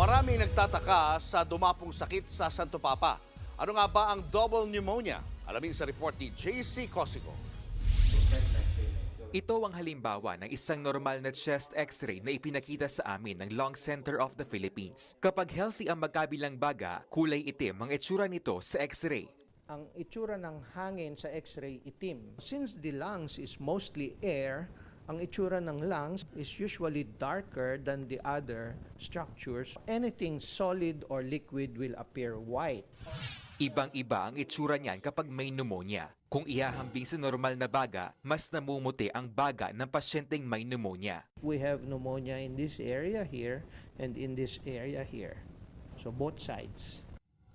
Maraming nagtataka sa dumapong sakit sa Santo Papa. Ano nga ba ang double pneumonia? Alamin sa report ni JC Cosico. Ito ang halimbawa ng isang normal na chest x-ray na ipinakita sa amin ng Lung Center of the Philippines. Kapag healthy ang magkabilang baga, kulay itim ang itsura nito sa x-ray. ang itsura ng hangin sa x-ray itim. Since the lungs is mostly air, ang itsura ng lungs is usually darker than the other structures. Anything solid or liquid will appear white. Ibang-iba ang itsura niyan kapag may pneumonia. Kung ihahambing sa normal na baga, mas namumuti ang baga ng pasyenteng may pneumonia. We have pneumonia in this area here and in this area here. So both sides.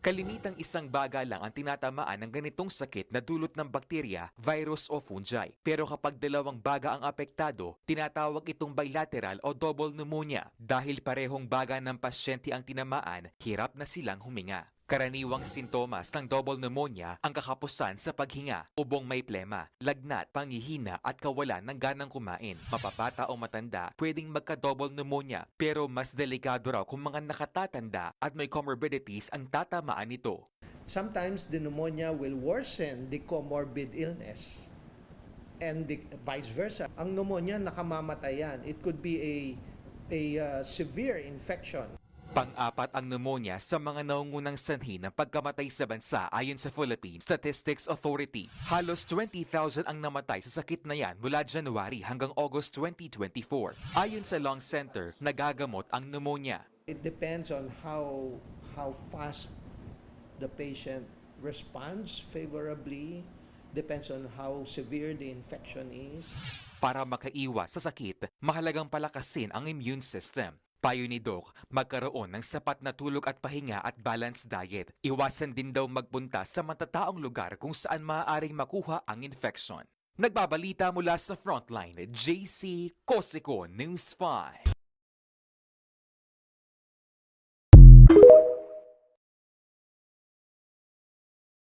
Kalimitang isang baga lang ang tinatamaan ng ganitong sakit na dulot ng bakterya, virus o fungi. Pero kapag dalawang baga ang apektado, tinatawag itong bilateral o double pneumonia. Dahil parehong baga ng pasyente ang tinamaan, hirap na silang huminga. Karaniwang sintomas ng double pneumonia ang kakapusan sa paghinga, ubong may plema, lagnat, pangihina at kawalan ng ganang kumain. Mapabata o matanda, pwedeng magka-double pneumonia pero mas delikado raw kung mga nakatatanda at may comorbidities ang tatamaan nito. Sometimes the pneumonia will worsen the comorbid illness and the vice versa. Ang pneumonia nakamamatayan. It could be a a uh, severe infection. Pang-apat ang pneumonia sa mga naungunang sanhi ng pagkamatay sa bansa ayon sa Philippine Statistics Authority. Halos 20,000 ang namatay sa sakit na yan mula January hanggang August 2024. Ayon sa Lung Center, nagagamot ang pneumonia. It depends on how how fast the patient responds favorably. Depends on how severe the infection is. Para makaiwas sa sakit, mahalagang palakasin ang immune system. Payo ni Doc, magkaroon ng sapat na tulog at pahinga at balanced diet. Iwasan din daw magpunta sa matataong lugar kung saan maaaring makuha ang infection. Nagbabalita mula sa Frontline, JC Cosico News 5.